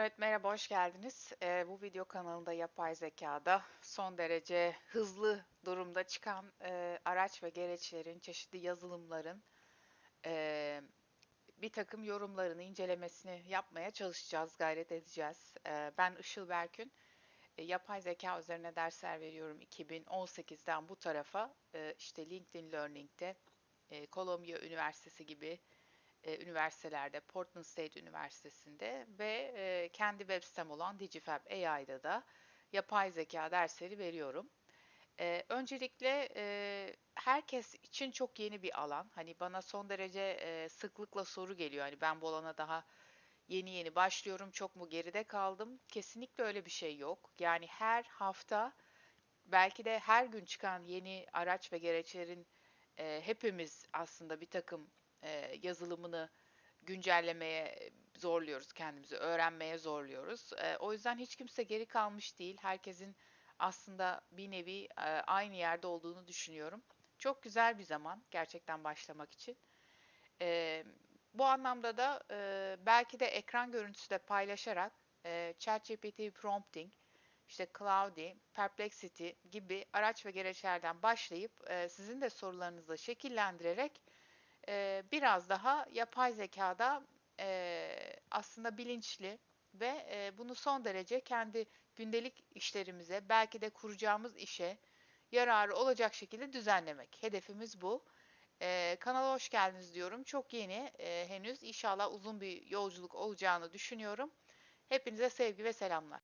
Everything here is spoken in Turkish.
Evet, merhaba, hoş geldiniz. Eee, bu video kanalında yapay zekâda son derece hızlı durumda çıkan, eee, araç ve gereçlerin, çeşitli yazılımların, eee, birtakım yorumlarını, incelemesini yapmaya çalışacağız, gayret edeceğiz. Eee, ben Işıl Berkün, eee, yapay zekâ üzerine dersler veriyorum 2018'den bu tarafa. Eee, işte LinkedIn Learning'de, eee, Columbia Üniversitesi gibi e, üniversitelerde, Portland State Üniversitesi'nde ve e, kendi web sitem olan DigiFab AI'da da yapay zeka dersleri veriyorum. E, öncelikle e, herkes için çok yeni bir alan. Hani bana son derece e, sıklıkla soru geliyor. Hani ben bu alana daha yeni yeni başlıyorum, çok mu geride kaldım? Kesinlikle öyle bir şey yok. Yani her hafta belki de her gün çıkan yeni araç ve gereçlerin e, hepimiz aslında bir takım e, yazılımını güncellemeye zorluyoruz kendimizi, öğrenmeye zorluyoruz. E, o yüzden hiç kimse geri kalmış değil. Herkesin aslında bir nevi e, aynı yerde olduğunu düşünüyorum. Çok güzel bir zaman gerçekten başlamak için. E, bu anlamda da e, belki de ekran görüntüsü de paylaşarak e, ChatGPT prompting, işte Cloudy, Perplexity gibi araç ve gereçlerden başlayıp e, sizin de sorularınızı şekillendirerek e, biraz daha yapay zekada e, aslında bilinçli ve e, bunu son derece kendi gündelik işlerimize, belki de kuracağımız işe yararı olacak şekilde düzenlemek. Hedefimiz bu. E, kanala hoş geldiniz diyorum. Çok yeni e, henüz. İnşallah uzun bir yolculuk olacağını düşünüyorum. Hepinize sevgi ve selamlar.